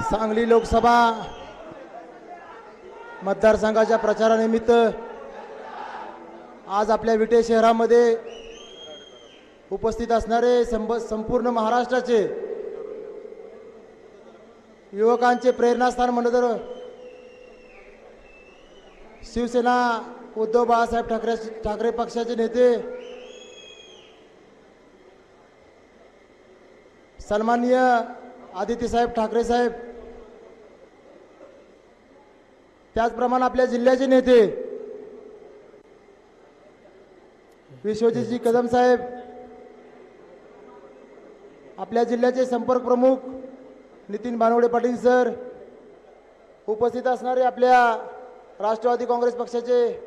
सांगली लोकसभा मतदारसंघाच्या प्रचारानिमित्त आज आपल्या विटे शहरामध्ये उपस्थित असणारे संब संपूर्ण महाराष्ट्राचे युवकांचे प्रेरणास्थान म्हणलं तर शिवसेना उद्धव बाळासाहेब ठाकरे ठाकरे पक्षाचे नेते सन्माननीय आदित्यसाहेब ठाकरे साहेब. त्याचप्रमाणे आपल्या जिल्ह्याचे नेते. विश्वजितजी कदम साहेब. आपल्या जिल्ह्याचे संपर्क प्रमुख नितीन भानवडे पाटील सर. उपस्थित असणारे आपल्या राष्ट्रवादी काँग्रेस पक्षाचे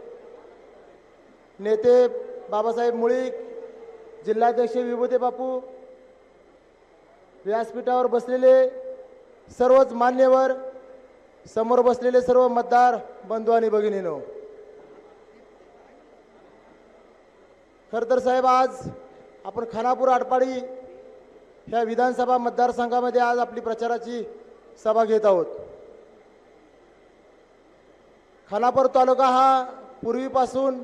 नेते बाबासाहेब मुळीक जिल्हाध्यक्ष विभूते बापू व्यासपीठावर बसलेले सर्वच मान्यवर समोर बसलेले सर्व मतदार बंधू आणि भगिनीनो. खरं तर साहेब आज आपण खानापूर आटपाडी ह्या विधानसभा मतदारसंघामध्ये आज आपली प्रचाराची सभा घेत आहोत. खानापूर तालुका हा पूर्वीपासून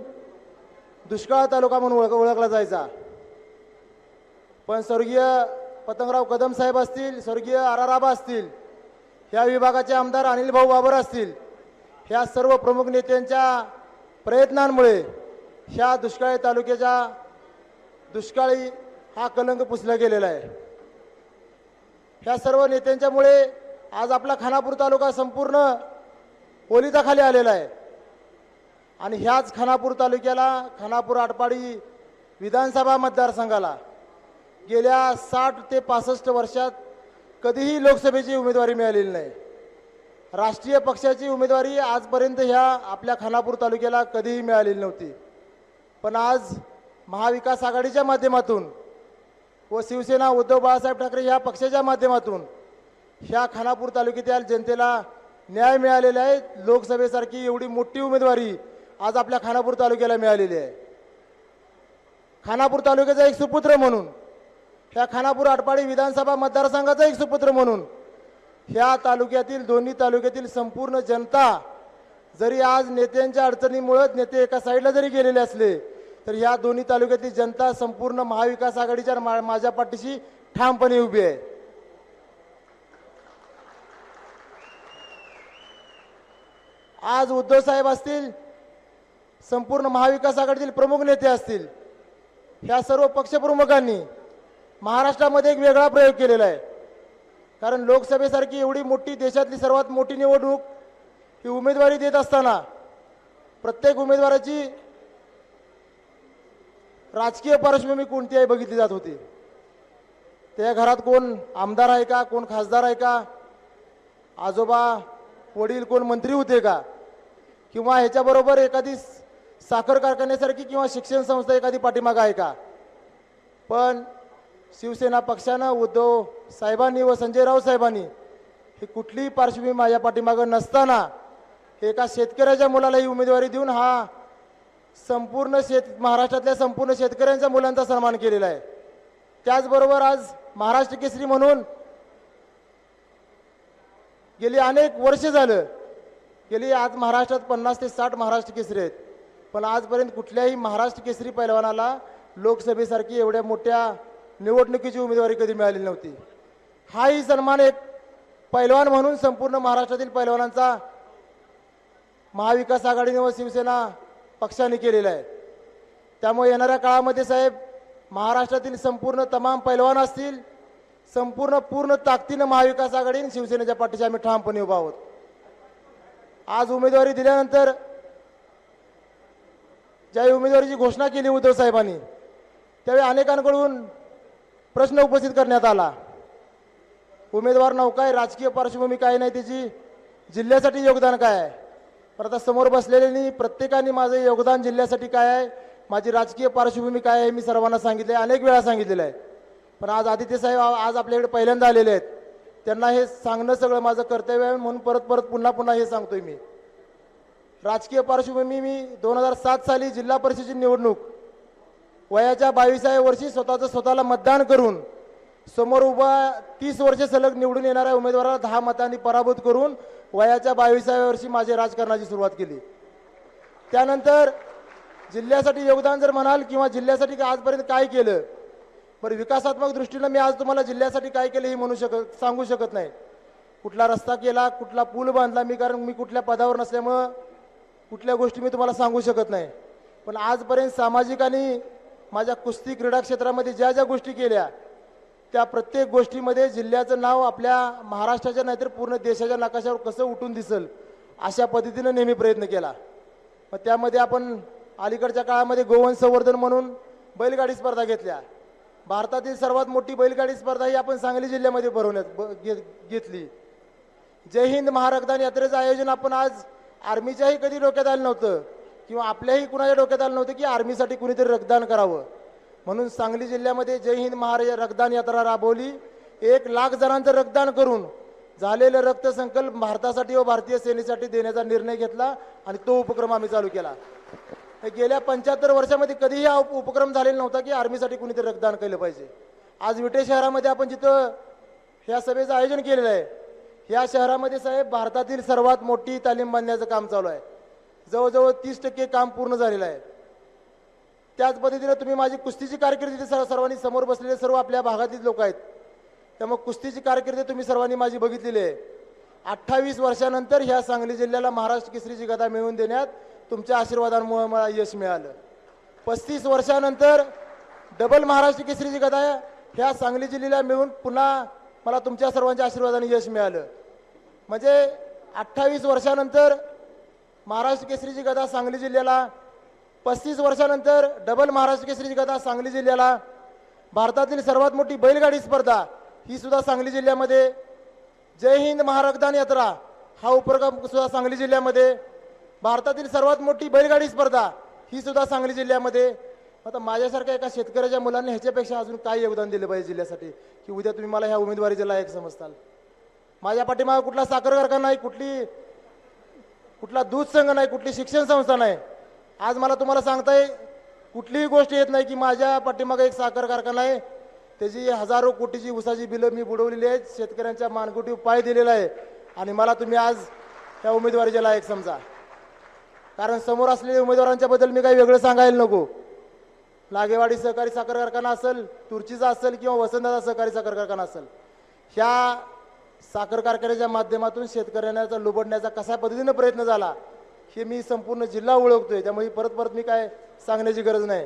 दुष्काळ तालुका म्हणून ओळख ओळखला जायचा. पण स्वर्गीय पतंगराव कदम साहेब असतील स्वर्गीय आराराबा असतील ह्या विभागाचे आमदार अनिल भाऊ बाबर असतील ह्या सर्व प्रमुख नेत्यांच्या प्रयत्नांमुळे ह्या दुष्काळी तालुक्याच्या दुष्काळी हा कलंक पुसला गेलेला आहे. ह्या सर्व नेत्यांच्यामुळे आज आपला खानापूर तालुका संपूर्ण ओलिताखाली आलेला आहे. आणि ह्याच खानापूर तालुक्याला खानापूर आटपाडी विधानसभा मतदारसंघाला गेल्या साठ ते पासष्ट वर्षात कधीही लोकसभेची उमेदवारी मिळालेली नाही. राष्ट्रीय पक्षाची उमेदवारी आजपर्यंत ह्या आपल्या खानापूर तालुक्याला कधीही मिळालेली नव्हती. पण आज महाविकास आघाडीच्या माध्यमातून व शिवसेना उद्धव बाळासाहेब ठाकरे ह्या पक्षाच्या माध्यमातून ह्या खानापूर तालुक्यातील जनतेला न्याय मिळालेला आहे. लोकसभेसारखी एवढी मोठी उमेदवारी आज आपल्या खानापूर तालुक्याला मिळालेली आहे. खानापूर तालुक्याचा एक सुपुत्र म्हणून ह्या खानापूर आटपाडी विधानसभा मतदारसंघाचा एक सुपुत्र म्हणून ह्या तालुक्यातील दोन्ही तालुक्यातील संपूर्ण जनता जरी आज नेत्यांच्या अडचणीमुळं नेते एका साईडला जरी गेलेले असले तर ह्या दोन्ही तालुक्यातील जनता संपूर्ण महाविकास आघाडीच्या मा- माझ्या पाठीशी ठामपणे उभी आहे. आज उद्धव साहेब असतील संपूर्ण महाविकास आघाडीतील प्रमुख नेते असतील ह्या सर्व पक्षप्रमुखांनी महाराष्ट्रामध्ये एक वेगळा प्रयोग केलेला आहे. कारण लोकसभेसारखी एवढी मोठी देशातली सर्वात मोठी निवडणूक ही उमेदवारी देत असताना प्रत्येक उमेदवाराची राजकीय पार्श्वभूमी कोणती आहे बघितली जात होती. त्या घरात कोण आमदार आहे का कोण खासदार आहे का आजोबा वडील कोण मंत्री होते का किंवा ह्याच्याबरोबर एखादी साखर कारखान्यासारखी किंवा शिक्षण संस्था एखादी पाठीमागं आहे का. पण शिवसेना पक्षानं उद्धव साहेबांनी व संजय राऊत साहेबांनी ही कुठलीही पार्श्वभूमी माझ्या पाठीमागं नसताना एका शेतकऱ्याच्या मुलाला ही उमेदवारी देऊन हा संपूर्ण शेत महाराष्ट्रातल्या संपूर्ण शेतकऱ्यांच्या मुलांचा सन्मान केलेला आहे. त्याचबरोबर आज महाराष्ट्र केसरी म्हणून गेली अनेक वर्ष झालं गेली आज महाराष्ट्रात पन्नास ते साठ महाराष्ट्र केसरी आहेत. पण आजपर्यंत कुठल्याही महाराष्ट्र केसरी पैलवानाला लोकसभेसारखी एवढ्या मोठ्या निवडणुकीची उमेदवारी कधी मिळाली नव्हती. हाही सन्मान एक पैलवान म्हणून संपूर्ण महाराष्ट्रातील पैलवानांचा महाविकास आघाडीने व शिवसेना पक्षाने केलेला आहे. त्यामुळे येणाऱ्या काळामध्ये साहेब महाराष्ट्रातील संपूर्ण तमाम पैलवान असतील संपूर्ण पूर्ण ताकदीनं महाविकास आघाडीने शिवसेनेच्या पाठीशी आम्ही ठामपणे उभा आहोत. आज उमेदवारी दिल्यानंतर ज्यावेळी उमेदवारीची घोषणा केली उद्धव साहेबांनी त्यावेळी अनेकांकडून प्रश्न उपस्थित करण्यात आला. उमेदवार नाव काय? राजकीय पार्श्वभूमी काय नाही त्याची जिल्ह्यासाठी योगदान काय आहे? पण आता समोर बसलेल्यांनी प्रत्येकाने माझं योगदान जिल्ह्यासाठी काय आहे? माझी राजकीय पार्श्वभूमी काय आहे मी सर्वांना सांगितले अनेक वेळा सांगितलेलं आहे. पण आज आदित्य साहेब आज आपल्याकडे पहिल्यांदा आलेले आहेत. त्यांना हे सांगणं सगळं माझं कर्तव्य आहे म्हणून परत परत पुन्हा पुन्हा हे सांगतोय मी. राजकीय पार्श्वभूमी मी दोन हजार सात साली जिल्हा परिषदेची निवडणूक वयाच्या बावीसाव्या वर्षी स्वतःचं स्वतःला मतदान करून समोर उभा तीस वर्ष सलग निवडून येणाऱ्या उमेदवाराला दहा मतांनी पराभूत करून वयाच्या बावीसाव्या वर्षी माझे राजकारणाची सुरुवात केली. त्यानंतर जिल्ह्यासाठी योगदान जर म्हणाल किंवा जिल्ह्यासाठी आजपर्यंत काय केलं बरं विकासात्मक दृष्टीनं मी आज तुम्हाला जिल्ह्यासाठी काय केलं हे म्हणू शकत सांगू शकत नाही. कुठला रस्ता केला कुठला पूल बांधला मी कारण मी कुठल्या पदावर नसल्यामुळं कुठल्या गोष्टी मी तुम्हाला सांगू शकत नाही. पण आजपर्यंत सामाजिक आणि माझ्या कुस्ती क्रीडा क्षेत्रामध्ये ज्या ज्या गोष्टी केल्या त्या प्रत्येक गोष्टीमध्ये जिल्ह्याचं नाव आपल्या महाराष्ट्राच्या नाहीतर पूर्ण देशाच्या नकाशावर कसं उठून दिसल अशा पद्धतीनं नेहमी प्रयत्न केला. मग त्यामध्ये आपण अलीकडच्या काळामध्ये गोवन संवर्धन म्हणून बैलगाडी स्पर्धा घेतल्या. भारतातील सर्वात मोठी बैलगाडी स्पर्धा ही आपण सांगली जिल्ह्यामध्ये भरवण्यात ब- घेतली. जय हिंद महारक्तदान यात्रेचं आयोजन आपण आज आर्मीच्याही कधी डोक्यात आलं नव्हतं. किंवा आपल्याही कुणाच्या डोक्यात आलं नव्हतं की आर्मीसाठी कुणीतरी रक्तदान करावं. म्हणून सांगली जिल्ह्यामध्ये जय हिंद महाराज रक्तदान यात्रा राबवली. एक लाख जणांचं रक्तदान करून झालेलं रक्तसंकल्प भारतासाठी व भारतीय सेनेसाठी देण्याचा निर्णय घेतला आणि तो उपक्रम आम्ही चालू केला. गेल्या पंच्याहत्तर वर्षामध्ये कधीही हा उपक्रम झालेला नव्हता की आर्मीसाठी कुणीतरी रक्तदान केलं पाहिजे. आज विटे शहरामध्ये आपण जिथं ह्या सभेचं आयोजन केलेलं आहे ह्या शहरामध्ये साहेब भारतातील सर्वात मोठी तालीम बांधण्याचं काम चालू आहे. जवळजवळ तीस टक्के काम पूर्ण झालेलं आहे. त्याच पद्धतीनं तुम्ही माझी कुस्तीची कारकिर्दी इथे सर्व सर्वांनी समोर बसलेले सर्व आपल्या भागातील लोक आहेत. त्यामुळे कुस्तीची कारकिर्दी तुम्ही सर्वांनी माझी बघितलेली आहे. अठ्ठावीस वर्षानंतर ह्या सांगली जिल्ह्याला महाराष्ट्र केसरीची गदा मिळवून देण्यात तुमच्या आशीर्वादांमुळे मला यश मिळालं. पस्तीस वर्षानंतर डबल महाराष्ट्र केसरीची गदा ह्या सांगली जिल्ह्याला मिळून पुन्हा मला तुमच्या सर्वांच्या आशीर्वादाने यश मिळालं. म्हणजे अठ्ठावीस वर्षानंतर महाराष्ट्र केसरीची गदा सांगली जिल्ह्याला. पस्तीस वर्षानंतर डबल महाराष्ट्र केसरीची गदा सांगली जिल्ह्याला. भारतातील सर्वात मोठी बैलगाडी स्पर्धा ही सुद्धा सांगली जिल्ह्यामध्ये. जय हिंद महारगदान यात्रा हा उपक्रम सुद्धा सांगली जिल्ह्यामध्ये. भारतातील सर्वात मोठी बैलगाडी स्पर्धा ही सुद्धा सांगली जिल्ह्यामध्ये. आता माझ्यासारख्या एका शेतकऱ्याच्या मुलांनी ह्याच्यापेक्षा अजून काय योगदान दिलं पाहिजे जिल्ह्यासाठी? की उद्या तुम्ही मला ह्या उमेदवारीच्या लायक समजताल. माझ्या पाठीमागे कुठला साखर कारखाना नाही कुठली कुठला दूध संघ नाही कुठली शिक्षण संस्था नाही. आज मला तुम्हाला सांगताय कुठलीही गोष्ट येत नाही की माझ्या पाठीमागे एक साखर कारखाना आहे. त्याची हजारो कोटीची उसाची बिलं मी बुडवलेली आहेत शेतकऱ्यांच्या मानकुटी पाय दिलेला आहे. आणि मला तुम्ही आज त्या उमेदवारीच्या लायक समजा. कारण समोर असलेल्या उमेदवारांच्या बद्दल मी काही वेगळं सांगायला नको. लागेवाडी सहकारी साखर कारखाना असेल तुर्चीचा असेल किंवा वसंतदादा सहकारी साखर कारखाना असेल. ह्या साखर कारखान्याच्या माध्यमातून शेतकऱ्यांचा लुबडण्याचा कशा पद्धतीनं प्रयत्न झाला हे मी संपूर्ण जिल्हा ओळखतोय. त्यामुळे परत परत मी काय सांगण्याची गरज नाही.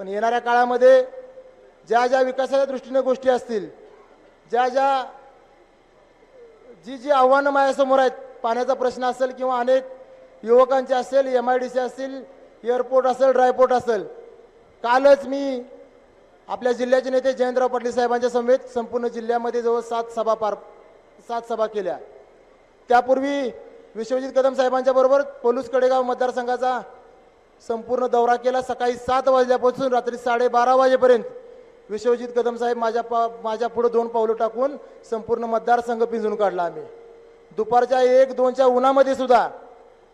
पण येणाऱ्या काळामध्ये ज्या ज्या विकासाच्या दृष्टीने गोष्टी असतील ज्या ज्या जी जी आव्हानं माझ्यासमोर आहेत पाण्याचा प्रश्न असेल किंवा अनेक युवकांचे असेल एम आय डी सी असेल एअरपोर्ट असेल ड्रायपोर्ट असेल कालच मी आपल्या जिल्ह्याचे नेते जयंतराव पाटील साहेबांच्या समेत संपूर्ण जिल्ह्यामध्ये जवळ सात सभा पार सात सभा केल्या. त्यापूर्वी विश्वजित कदम साहेबांच्या बरोबर पोलूस कडेगाव मतदारसंघाचा संपूर्ण दौरा केला. सकाळी सात वाजल्यापासून रात्री साडेबारा वाजेपर्यंत विश्वजित कदम साहेब माझ्या पा माझ्या पुढं दोन पावलं टाकून संपूर्ण मतदारसंघ पिंजून काढला आम्ही. दुपारच्या एक दोनच्या उन्हामध्ये सुद्धा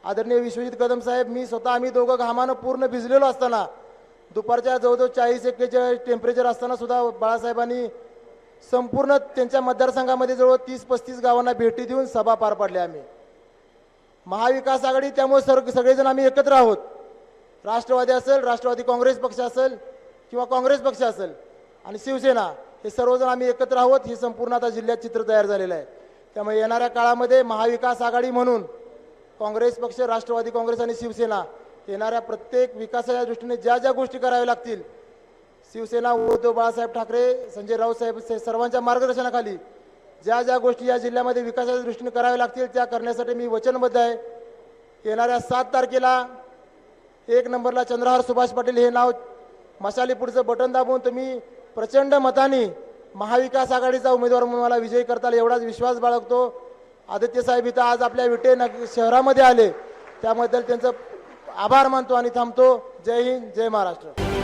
आदरणीय विश्वजित कदम साहेब मी स्वतः आम्ही दोघं घामानं पूर्ण भिजलेलो असताना दुपारच्या जवळजवळ चाळीस एक्केचाळीस टेम्परेचर असताना सुद्धा बाळासाहेबांनी संपूर्ण त्यांच्या मतदारसंघामध्ये जवळ तीस पस्तीस गावांना भेटी देऊन सभा पार पाडल्या आम्ही. महाविकास आघाडी त्यामुळे सर सगळेजण आम्ही एकत्र आहोत. राष्ट्रवादी असेल राष्ट्रवादी काँग्रेस पक्ष असेल किंवा काँग्रेस पक्ष असेल आणि शिवसेना हे सर्वजण आम्ही एकत्र आहोत. हे संपूर्ण आता जिल्ह्यात चित्र तयार झालेलं आहे. त्यामुळे येणाऱ्या काळामध्ये महाविकास आघाडी म्हणून काँग्रेस पक्ष राष्ट्रवादी काँग्रेस आणि शिवसेना येणाऱ्या प्रत्येक विकासाच्या दृष्टीने ज्या ज्या गोष्टी कराव्या लागतील शिवसेना उद्धव बाळासाहेब ठाकरे संजय राऊतसाहेब से- सर्वांच्या मार्गदर्शनाखाली ज्या ज्या गोष्टी या जिल्ह्यामध्ये विकासाच्या दृष्टीने कराव्या लागतील त्या करण्यासाठी मी वचनबद्ध आहे. येणाऱ्या सात तारखेला एक नंबरला चंद्रहार सुभाष पाटील हे नाव मशालीपूरचं बटन दाबून तुम्ही प्रचंड मताने महाविकास आघाडीचा उमेदवार म्हणून मला विजयी करताल एवढाच विश्वास बाळगतो. आदित्य साहेब इथं आज आपल्या विटे नग शहरामध्ये आले. त्याबद्दल त्यांचं आभार मानतो आणि थांबतो. जय हिंद जय महाराष्ट्र.